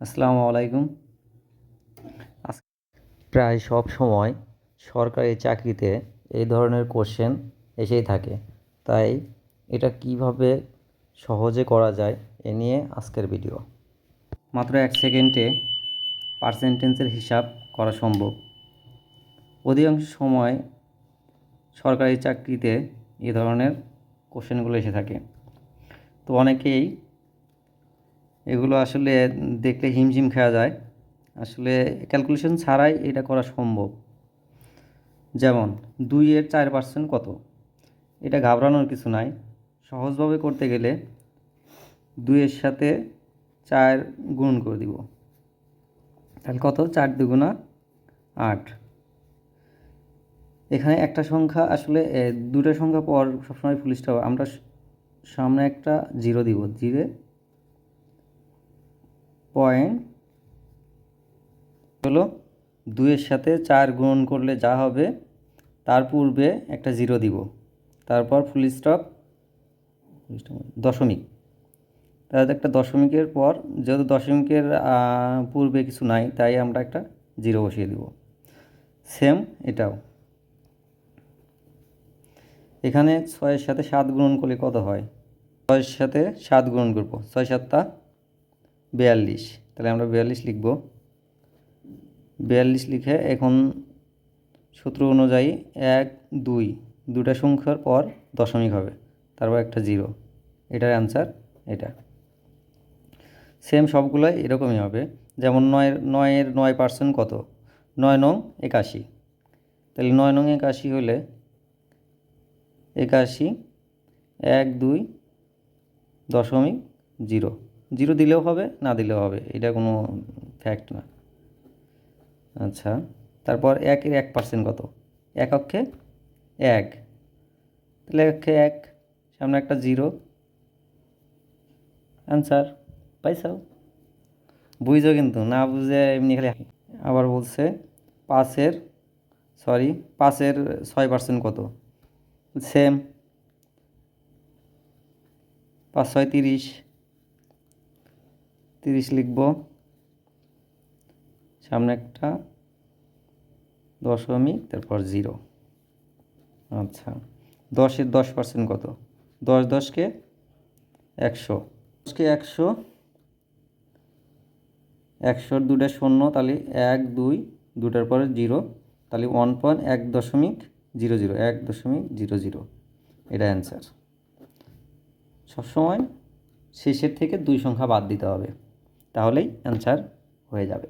আসসালামু আলাইকুম। প্রায় সব সময় সরকারি চাকরিতে এই ধরনের কোশ্চেন এসেই থাকে। তাই এটা কীভাবে সহজে করা যায় এ নিয়ে আজকের ভিডিও মাত্র এক সেকেন্ডে পার্সেন্টেন্সের হিসাব করা সম্ভব। অধিকাংশ সময় সরকারি চাকরিতে এই ধরনের কোশ্চেনগুলো এসে থাকে। তো অনেকেই এগুলো আসলে দেখলে হিমঝিম খাওয়া যায়। আসলে ক্যালকুলেশন ছাড়াই এটা করা সম্ভব। যেমন দুইয়ের চার পার্সেন্ট কত? এটা ঘাবড়ানোর কিছু নাই। সহজভাবে করতে গেলে দুইয়ের সাথে চার গুণ করে দিব। তাহলে কত? চার দুগুণা আট। এখানে একটা সংখ্যা আসলে দুটো সংখ্যা পর সবসময় ফুল স্টপ আমরা সামনে একটা জিরো দিব। জিরো পয়েন্ট হলো দুইয়ের সাথে চার গুণ করলে যা হবে, তার পূর্বে একটা জিরো দিব। তারপর ফুল স্টপ দশমিক। তাহলে একটা দশমিকের পর, যেহেতু দশমিকের পূর্বে কিছু নাই, তাই আমরা একটা জিরো বসিয়ে দিব। সেম এটাও। এখানে ছয়ের সাথে সাত গুণন করলে কত হয়? ছয়ের সাথে সাত গুণন করব। ছয় সাতটা বিয়াল্লিশ। তাহলে আমরা বিয়াল্লিশ লিখব। বিয়াল্লিশ লিখে এখন সূত্র অনুযায়ী এক, দুই দুটা সংখ্যার পর দশমিক হবে। তারপর একটা জিরো। এটার অ্যান্সার এটা। সেম সবগুলোই এরকমই হবে। যেমন নয়ের নয়ের নয় পার্সেন্ট কত? নয় নং একাশি। তাহলে নয় নং একাশি হলে একাশি, এক, দুই, দশমিক জিরো। জিরো দিলেও হবে, না দিলেও হবে, এটা কোনো ফ্যাক্ট না। আচ্ছা তারপর একের এক পার্সেন্ট কত? এক অক্ষে এক। তাহলে অক্ষে এক, সামনে একটা জিরো। অ্যান্সার পাইছাও বুঝছ কিন্তু, না বুঝে এমনি খালি আবার বলছে, পাঁচের সরি পাঁচের ছয় পার্সেন্ট কত? সেম পাঁচ, ছয়, তিরিশ। তিরিশ লিখব। সামনে একটা দশমিক, তারপর জিরো। আচ্ছা দশের দশ পার্সেন্ট কত? দশ দশকে একশো। দশকে একশো, একশোর দুটা শূন্য, তাহলে এক, দুই দুটার পরে জিরো, তাহলে ওয়ান পয়েন্ট এক দশমিক জিরো জিরো, এক দশমিক জিরো জিরো। এটা অ্যান্সার সবসময় শেষের থেকে দুই সংখ্যা বাদ দিতে হবে। তাহলেই অ্যান্সার হয়ে যাবে।